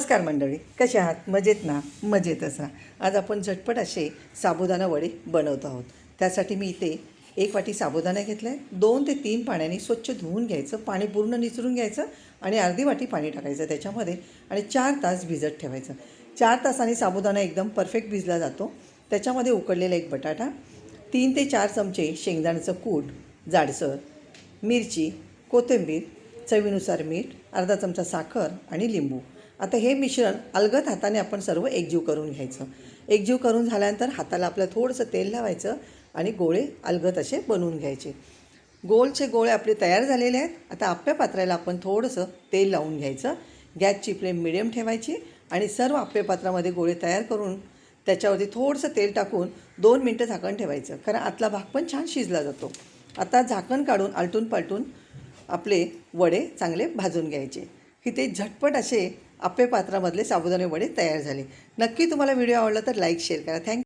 नमस्कार मंडळी कसे आहात? मजेत ना? मजेत असा. आज आपण झटपट असे साबुदाणा वडे बनवत आहोत. त्यासाठी मी इथे एक वाटी साबुदाणा घेतला आहे दोन ते तीन पाण्याने स्वच्छ धुवून घ्यायचं पाणी पूर्ण निचरून घ्यायचं आणि अर्धी वाटी पाणी टाकायचं त्याच्यामध्ये आणि चार तास भिजत ठेवायचं. चार तासाने साबुदाणा एकदम परफेक्ट भिजला जातो. त्याच्यामध्ये उकडलेला एक बटाटा तीन ते चार चमचे शेंगदाण्याचं कूट जाडसर मिरची कोथिंबीर चवीनुसार मीठ अर्धा चमचा साखर आणि लिंबू. आता हे मिश्रण अलगद हाताने आपण सर्व एकजीव करून घ्यायचं. एकजीव करून झाल्यानंतर हाताला आपलं थोडंसं तेल लावायचं आणि गोळे अलगद असे बनवून घ्यायचे. गोलचे गोळे आपले तयार झालेले आहेत. आता आप्या पात्राला आपण थोडंसं तेल लावून घ्यायचं. गॅसची फ्लेम मिडियम ठेवायची आणि सर्व आप्या पात्रामध्ये गोळे तयार करून त्याच्यावरती थोडंसं तेल टाकून दोन मिनटं झाकण ठेवायचं. कारण आतला भाग पण छान शिजला जातो. आता झाकण काढून आलटून पालटून आपले वडे चांगले भाजून घ्यायचे. की ते झटपट असे अप्पे पात्रामधले साबुदाणे वडे तयार झाले. नक्की तुम्हाला व्हिडिओ आवडला तर लाईक शेअर करा. थँक